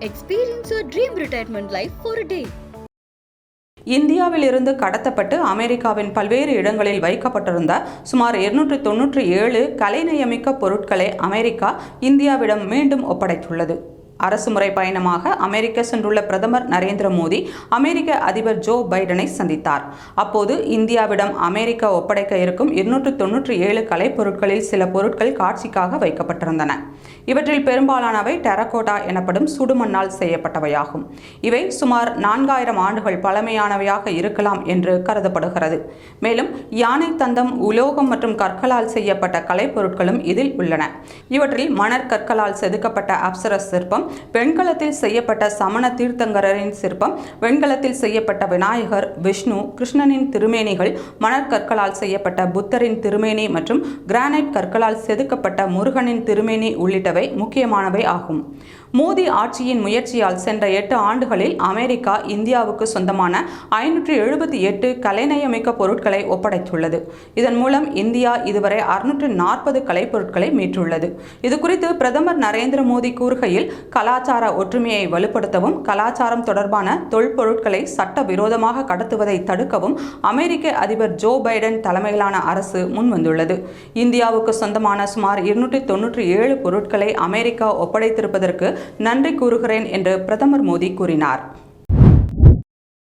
Experience your dream retirement life for day இந்தியாவிலிருந்து கடத்தப்பட்டு அமெரிக்காவின் பல்வேறு இடங்களில் வைக்கப்பட்டிருந்த சுமார் இருநூற்றி தொன்னூற்றி ஏழு கலைநயமிக்க பொருட்களை அமெரிக்கா இந்தியாவிடம் மீண்டும் ஒப்படைத்துள்ளது. அரசுமுறை பயணமாக அமெரிக்க சென்றுள்ள பிரதமர் நரேந்திர மோடி அமெரிக்க அதிபர் ஜோ பைடனை சந்தித்தார். அப்போது இந்தியாவிடம் அமெரிக்கா ஒப்படைக்க இருக்கும் இருநூற்று தொன்னூற்றி ஏழு கலைப்பொருட்களில் சில பொருட்கள் காட்சிக்காக வைக்கப்பட்டிருந்தன. இவற்றில் பெரும்பாலானவை டெரகோட்டா எனப்படும் சுடுமண்ணால் செய்யப்பட்டவையாகும். இவை சுமார் நான்காயிரம் ஆண்டுகள் பழமையானவையாக இருக்கலாம் என்று கருதப்படுகிறது. மேலும் யானை தந்தம் உலோகம் மற்றும் கற்களால் செய்யப்பட்ட கலைப்பொருட்களும் இதில் உள்ளன. இவற்றில் மணற்கற்களால் செதுக்கப்பட்ட அப்சரஸ் சிற்பம் வெண்கலத்தில் செய்யப்பட்ட சமண தீர்த்தங்கரின் சிற்பம் வெண்கலத்தில் செய்யப்பட்ட விநாயகர் விஷ்ணு கிருஷ்ணனின் திருமேனிகள் மணற்கற்களால் செய்யப்பட்ட புத்தரின் திருமேனி மற்றும் கிரானைட் கற்களால் செதுக்கப்பட்ட முருகனின் திருமேனி உள்ளிட்டவை முக்கியமானவை ஆகும். மோடி ஆட்சியின் முயற்சியால் சென்ற எட்டு ஆண்டுகளில் அமெரிக்கா இந்தியாவுக்கு சொந்தமான ஐநூற்று எழுபத்தி எட்டு கலைநயமிக்க பொருட்களை ஒப்படைத்துள்ளது. இதன் மூலம் இந்தியா இதுவரை அறுநூற்று நாற்பது கலைப்பொருட்களை மீட்டுள்ளது. இது குறித்து பிரதமர் நரேந்திர மோடி கூறுகையில் கலாச்சார ஒற்றுமையை வலுப்படுத்தவும் கலாச்சாரம் தொடர்பான தொல்பொருட்களை சட்டவிரோதமாக கடத்துவதை தடுக்கவும் அமெரிக்க அதிபர் ஜோ பைடன் தலைமையிலான அரசு முன்வந்துள்ளது. இந்தியாவுக்கு சொந்தமான சுமார் இருநூற்றி தொன்னூற்றி ஏழு பொருட்களை அமெரிக்கா ஒப்படைத்திருப்பதற்கு நன்றி கூறுகிறேன் என்று பிரதமர் மோடி கூறினார்.